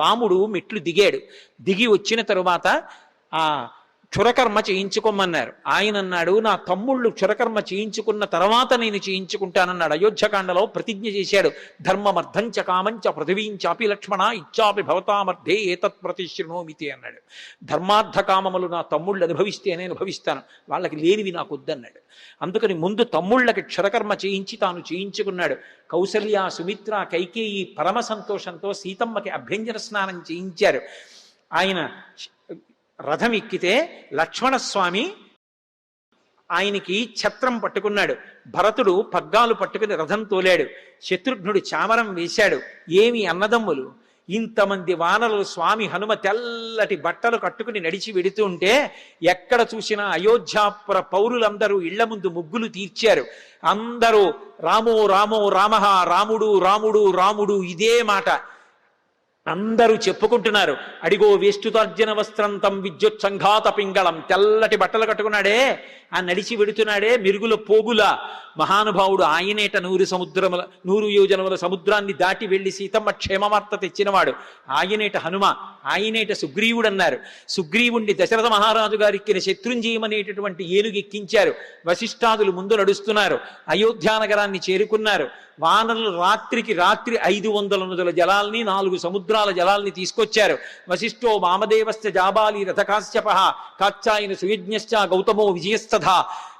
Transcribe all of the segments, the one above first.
రాముడు మెట్లు దిగాడు. దిగి వచ్చిన తరువాత ఆ క్షురకర్మ చేయించుకోమన్నారు. ఆయన అన్నాడు నా తమ్ముళ్ళు క్షురకర్మ చేయించుకున్న తర్వాత నేను చేయించుకుంటానన్నాడు. అయోధ్యకాండలో ప్రతిజ్ఞ చేశాడు. ధర్మమర్థంచ కామంచ పృథివీంచాపి లక్ష్మణ ఇచ్చాపి భవతామర్థే ఏతత్ ప్రతిశృణోమితి అన్నాడు. ధర్మార్థ కామములు నా తమ్ముళ్ళు నేను అనుభవిస్తాను. వాళ్ళకి లేనివి నాకు వద్దన్నాడు. అందుకని ముందు తమ్ముళ్ళకి క్షురకర్మ చేయించి తాను చేయించుకున్నాడు. కౌసల్య సుమిత్ర కైకేయి పరమ సంతోషంతో సీతమ్మకి అభ్యంజన స్నానం చేయించారు. ఆయన రథం ఎక్కితే లక్ష్మణస్వామి ఆయనకి ఛత్రం పట్టుకున్నాడు. భరతుడు పగ్గాలు పట్టుకుని రథం తోలాడు. శత్రుఘ్నుడు చామరం వేశాడు. ఏమి అన్నదమ్ములు? ఇంతమంది వానరులు స్వామి హనుమ తెల్లటి బట్టలు కట్టుకుని నడిచి వెడుతూ ఉంటే ఎక్కడ చూసినా అయోధ్యాపుర పౌరులందరూ ఇళ్ళ ముందు ముగ్గులు తీర్చారు. అందరూ రామో రామో రామ రాముడు రాముడు రాముడు ఇదే మాట. అందరూ చెప్పుకుంటున్నారు. అడిగో వేష్టుతార్జన వస్త్రంతం విద్యుత్ సంఘాత పింగళం తెల్లటి బట్టలు కట్టుకున్నాడే. ఆ నడిచి వెడుతున్నాడే మిరుగుల పోగుల. మహానుభావుడు ఆయనేట నూరు సముద్రముల నూరు యోజనముల సముద్రాన్ని దాటి వెళ్ళి సీతమ్మ క్షేమవార్త తెచ్చినవాడు. ఆయనేట హనుమ ఆయనేట సుగ్రీవుడు అన్నారు సుగ్రీవుణ్ణి దశరథ మహారాజు గారిక్కిన శత్రుంజీయమనేటటువంటి ఏనుగు ఎక్కించారు వశిష్ఠాదులు ముందు నడుస్తున్నారు. అయోధ్యానగరాన్ని చేరుకున్నారు. వానరులు రాత్రికి రాత్రి ఐదు వందల నదుల జలాల్ని నాలుగు సముద్రాల జలాల్ని తీసుకొచ్చారు. వశిష్ఠో వామదేవశ్చ జాబాలి రథకాశ్యప కాచ్చాయన సుయజ్ఞశ్చ గౌతమో విజయస్తథ.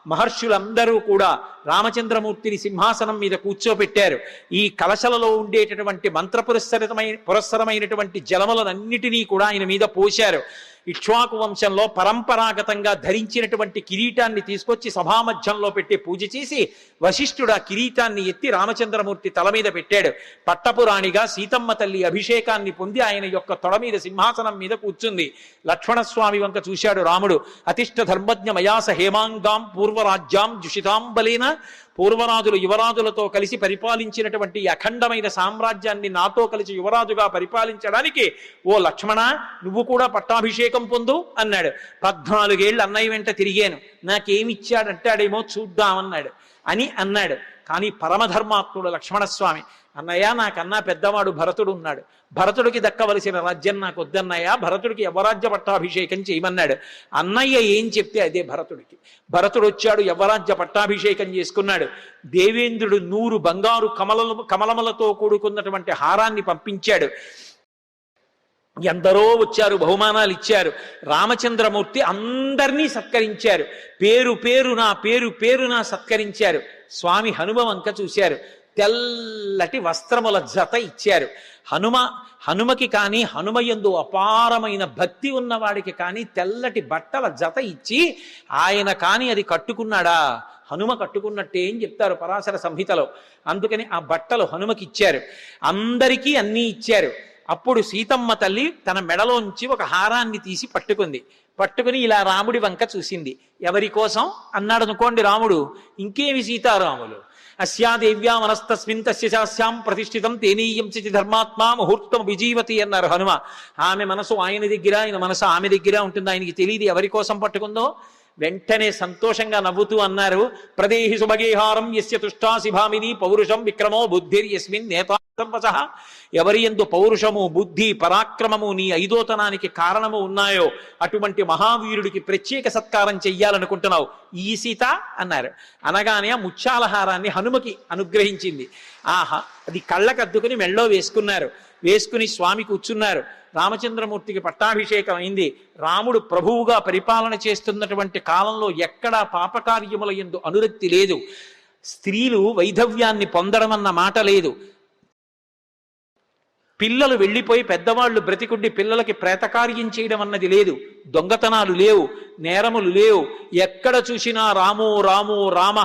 మహర్షులందరూ కూడా రామచంద్రమూర్తిని సింహాసనం మీద కూర్చోబెట్టారు ఈ కలశలలో ఉండేటటువంటి మంత్ర పురస్సరితమైన పురస్సరమైనటువంటి జలములనన్నిటినీ కూడా ఆయన మీద పోశారు. ఇక్ష్వాకు వంశంలో పరంపరాగతంగా ధరించినటువంటి కిరీటాన్ని తీసుకొచ్చి సభామధ్యంలో పెట్టి పూజ చేసి వశిష్ఠుడు ఆ కిరీటాన్ని ఎత్తి రామచంద్రమూర్తి తల మీద పెట్టాడు. పట్టపురాణిగా సీతమ్మ తల్లి అభిషేకాన్ని పొంది ఆయన యొక్క తొడ మీద సింహాసనం మీద కూర్చుంది. లక్ష్మణస్వామి వంక చూశాడు రాముడు. అతిష్ట ధర్మజ్ఞ మయాస హేమాంగాం పూర్వరాజ్యాం జుషితాంబలేన పూర్వరాజులు యువరాజులతో కలిసి పరిపాలించినటువంటి అఖండమైన సామ్రాజ్యాన్ని నాతో కలిసి యువరాజుగా పరిపాలించడానికి ఓ లక్ష్మణ నువ్వు కూడా పట్టాభిషేకం పొందు అన్నాడు. పద్నాలుగేళ్ళు అన్నయ్య వెంట తిరిగాను. నాకేమిచ్చాడంటాడేమో చూద్దామన్నాడు అని అన్నాడు. కానీ పరమధర్మాత్ముడు లక్ష్మణస్వామి అన్నయ్య నాకన్నా పెద్దవాడు భరతుడు ఉన్నాడు. భరతుడికి దక్కవలసిన రాజ్యం నాకు వద్దన్నయ్య భరతుడికి యవరాజ్య పట్టాభిషేకం చేయమన్నాడు. అన్నయ్య ఏం చెప్తే అదే భరతుడికి. భరతుడు వచ్చాడు యవరాజ్య పట్టాభిషేకం చేసుకున్నాడు. దేవేంద్రుడు నూరు బంగారు కమలము కమలములతో కూడుకున్నటువంటి హారాన్ని పంపించాడు. ఎందరో వచ్చారు బహుమానాలు ఇచ్చారు. రామచంద్రమూర్తి అందరినీ సత్కరించారు. పేరు పేరు నా పేరు పేరు నా సత్కరించారు. స్వామి హనుమ వంక చూశారు. తెల్లటి వస్త్రముల జత ఇచ్చారు. హనుమ హనుమకి కానీ హనుమయందు అపారమైన భక్తి ఉన్నవాడికి కానీ తెల్లటి బట్టల జత ఇచ్చి ఆయన కానీ అది కట్టుకున్నాడా? హనుమ కట్టుకున్నట్టే అని చెప్తారు పరాశర సంహితలో. అందుకని ఆ బట్టలు హనుమకి ఇచ్చారు. అందరికీ అన్నీ ఇచ్చారు. అప్పుడు సీతమ్మ తల్లి తన మెడలోంచి ఒక హారాన్ని తీసి పట్టుకుంది. పట్టుకుని ఇలా రాముడి వంక చూసింది. ఎవరి కోసం? అన్నాడు అనుకోండి రాముడు. ఇంకేమి సీతారాములు? అస్యాదేవ్యా మనస్తస్మిన్ తస్యశాస్యాం ప్రతిష్ఠితం తేనీయం చితి ధర్మాత్మా ముహూర్తం విజీవతి అన్నారు హనుమ. ఆమె మనసు ఆయన దగ్గర ఆయన మనసు ఆమె దగ్గర ఉంటుంది. ఆయనకి తెలియదు ఎవరి కోసం పట్టుకుందో. వెంటనే సంతోషంగా నవ్వుతూ అన్నారు. ప్రదేహి సుభగేహారం యస్య తుష్టాసి భామిని పౌరుషం విక్రమో బుద్ధిర్ యస్మిన్ నేతావచ ఎవరి ఎందు పౌరుషము బుద్ధి పరాక్రమము నీ ఐదోతనానికి కారణము ఉన్నాయో అటువంటి మహావీరుడికి ప్రత్యేక సత్కారం చెయ్యాలనుకుంటున్నావు. ఈ సీత అన్నారు. అనగానే ఆ ముత్యాలహారాన్ని హనుమకి అనుగ్రహించింది. ఆహా అది కళ్ళకద్దుకుని మెళ్ళో వేసుకున్నారు. వేసుకుని స్వామి కూర్చున్నారు. రామచంద్రమూర్తికి పట్టాభిషేకం అయింది. రాముడు ప్రభువుగా పరిపాలన చేస్తున్నటువంటి కాలంలో ఎక్కడా పాపకార్యముల ఎందు అనురక్తి లేదు. స్త్రీలు వైధవ్యాన్ని పొందడం అన్న మాట లేదు. పిల్లలు వెళ్ళిపోయి పెద్దవాళ్ళు బ్రతికుండి పిల్లలకి ప్రేతకార్యం చేయడం అన్నది లేదు. దొంగతనాలు లేవు నేరములు లేవు. ఎక్కడ చూసినా రామో రామో రామ.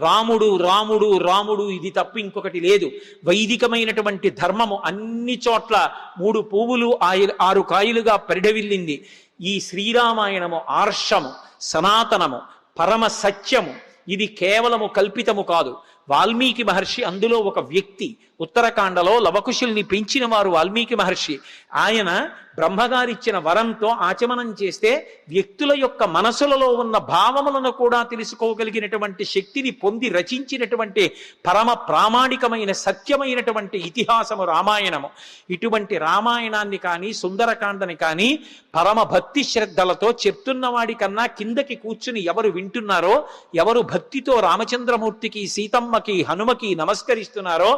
రాముడు రాముడు రాముడు ఇది తప్ప ఇంకొకటి లేదు. వైదికమైనటువంటి ధర్మము అన్ని చోట్ల మూడు పువ్వులు ఆయు ఆరు కాయలుగా పరిడవిల్లింది. ఈ శ్రీరామాయణము ఆర్షము సనాతనము పరమ సత్యము ఇది కేవలము కల్పితము కాదు. వాల్మీకి మహర్షి అందులో ఒక వ్యక్తి ఉత్తరకాండలో లవకుశుల్ని పెంచిన వారు వాల్మీకి మహర్షి. ఆయన బ్రహ్మగారిచ్చిన వరంతో ఆచమనం చేస్తే వ్యక్తుల యొక్క మనసులలో ఉన్న భావములను కూడా తెలుసుకోగలిగినటువంటి శక్తిని పొంది రచించినటువంటి పరమ ప్రామాణికమైన సత్యమైనటువంటి ఇతిహాసము రామాయణము. ఇటువంటి రామాయణాన్ని కానీ సుందరకాండని కానీ పరమ భక్తి శ్రద్ధలతో చెప్తున్న వాడి కన్నా కిందకి కూర్చుని ఎవరు వింటున్నారో ఎవరు భక్తితో రామచంద్రమూర్తికి సీతమ్మకి హనుమకి నమస్కరిస్తున్నారో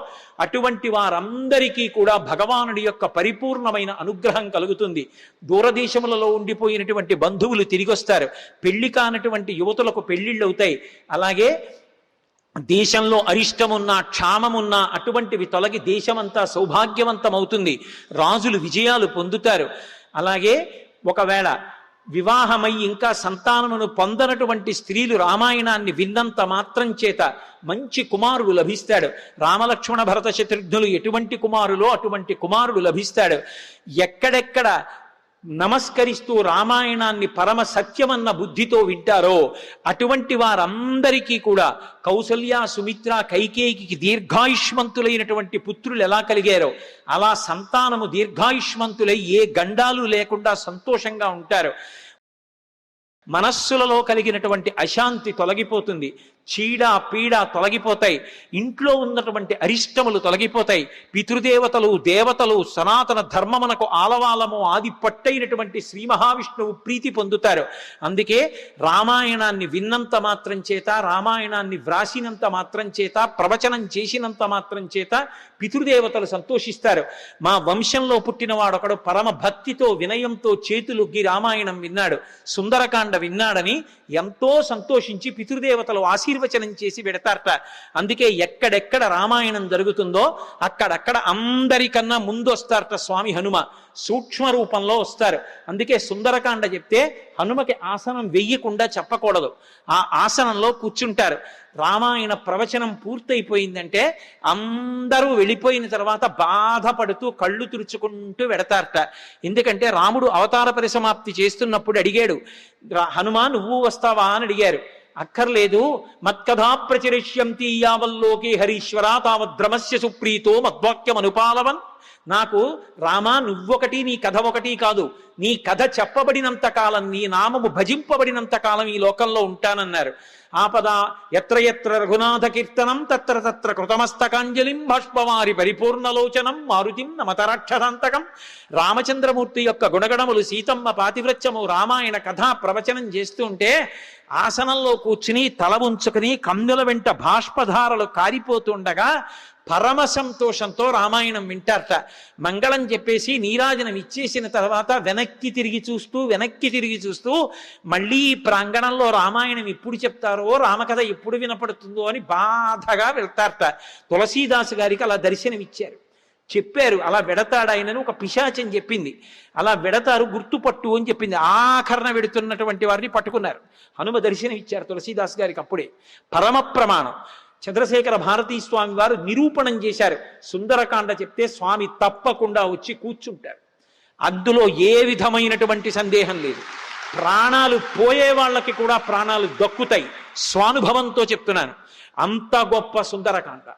అటువంటి వారందరికీ కూడా భగవానుడి యొక్క పరిపూర్ణమైన అనుగ్రహం కలుగుతుంది. దూరదేశములలో ఉండిపోయినటువంటి బంధువులు తిరిగొస్తారు. పెళ్ళి కానటువంటి యువతులకు పెళ్ళిళ్ళు అవుతాయి అలాగే దేశంలో అరిష్టమున్నా క్షామమున్నా అటువంటివి తొలగి దేశమంతా సౌభాగ్యవంతమవుతుంది. రాజులు విజయాలు పొందుతారు. అలాగే ఒకవేళ వివాహమై ఇంకా సంతానమును పొందనటువంటి స్త్రీలు రామాయణాన్ని విన్నంత మాత్రం చేత మంచి కుమారుడు లభిస్తాడు. రామలక్ష్మణ భరత శత్రుఘ్నులు ఎటువంటి కుమారులో అటువంటి కుమారుడు లభిస్తాడు? ఎక్కడెక్కడ నమస్కరిస్తూ రామాయణాన్ని పరమ సత్యమన్న బుద్ధితో వింటారో అటువంటి వారందరికీ కూడా కౌసల్య సుమిత్ర కైకేయికి దీర్ఘాయుష్మంతులైనటువంటి పుత్రులు ఎలా కలిగారో అలా సంతానము దీర్ఘాయుష్మంతులై ఏ గండాలు లేకుండా సంతోషంగా ఉంటారు. మనస్సులలో కలిగినటువంటి అశాంతి తొలగిపోతుంది. చీడ పీడ తొలగిపోతాయి. ఇంట్లో ఉన్నటువంటి అరిష్టములు తొలగిపోతాయి. పితృదేవతలు దేవతలు సనాతన ధర్మమునకు ఆలవాలము ఆది పట్టైనటువంటి శ్రీ మహావిష్ణువు ప్రీతి పొందుతారు. అందుకే రామాయణాన్ని విన్నంత మాత్రం చేత రామాయణాన్ని వ్రాసినంత మాత్రం చేత ప్రవచనం చేసినంత మాత్రం చేత పితృదేవతలు సంతోషిస్తారు. మా వంశంలో పుట్టినవాడొకడు పరమ భక్తితో వినయంతో చేతులుగ్గి రామాయణం విన్నాడు. సుందరకాండ విన్నాడని ఎంతో సంతోషించి పితృదేవతలు ఆశీర్వచనం చేసి పెడతారట. అందుకే ఎక్కడెక్కడ రామాయణం జరుగుతుందో అక్కడక్కడ అందరికన్నా ముందు వస్తారట స్వామి హనుమ. సూక్ష్మ రూపంలో వస్తారు. అందుకే సుందరకాండ చెప్తే హనుమకి ఆసనం వెయ్యకుండా చెప్పకూడదు. ఆ ఆసనంలో కూర్చుంటారు. రామాయణ ప్రవచనం పూర్తయిపోయిందంటే అందరూ వెళ్ళిపోయిన తర్వాత బాధపడుతూ కళ్ళు తుడుచుకుంటూ వెడతారట ఎందుకంటే రాముడు అవతార పరిసమాప్తి చేస్తున్నప్పుడు అడిగాడు హనుమా నువ్వు వస్తావా? అని అడిగారు. అక్కర్లేదు. మత్కథా ప్రచరిష్యంతి యావల్లోకే హరీశ్వర తావద్రమస్య సుప్రీతో మద్వాక్యం అనుపాలవన్. నాకు రామా నువ్వొకటి నీ కథ ఒకటి కాదు. నీ కథ చెప్పబడినంత కాలం నీ నామము భజింపబడినంత కాలం ఈ లోకంలో ఉంటానన్నారు. ఆపద ఎత్ర ఎత్ర రఘునాథ కీర్తనం తత్ర తత్ర కృతమస్తకాంజలిం భాష్పవారి పరిపూర్ణలోచనం మారుతిం నమతరాక్షరాంతకం రామచంద్రమూర్తి యొక్క గుణగణములు సీతమ్మ పాతివ్రత్యము రామాయణ కథా ప్రవచనం చేస్తుంటే ఆసనంలో కూర్చుని తల ఉంచుకుని కన్నుల వెంట బాష్పధారలు కారిపోతుండగా పరమ సంతోషంతో రామాయణం వింటారట. మంగళం చెప్పేసి నీరాజనం ఇచ్చేసిన తర్వాత వెనక్కి తిరిగి చూస్తూ వెనక్కి తిరిగి చూస్తూ మళ్ళీ ఈ ప్రాంగణంలో రామాయణం ఎప్పుడు చెప్తారో రామకథ ఎప్పుడు వినపడుతుందో అని బాధగా వెళ్తారట. తులసీదాసు గారికి అలా దర్శనమిచ్చారు. చెప్పారు అలా వెడతాడు ఒక పిశాచని చెప్పింది. అలా వెడతారు గుర్తుపట్టు అని చెప్పింది. ఆఖరణ వెడుతున్నటువంటి వారిని పట్టుకున్నారు. హనుమ దర్శనం ఇచ్చారు తులసీదాస్ గారికి అప్పుడే. పరమ ప్రమాణం. చంద్రశేఖర భారతీ స్వామి వారు నిరూపణం చేశారు. సుందరకాండ చెప్తే స్వామి తప్పకుండా వచ్చి కూర్చుంటారు. అందులో ఏ విధమైనటువంటి సందేహం లేదు. ప్రాణాలు పోయే వాళ్ళకి కూడా ప్రాణాలు దక్కుతాయి. స్వానుభవంతో చెప్తున్నాను. అంత గొప్ప సుందరకాండ.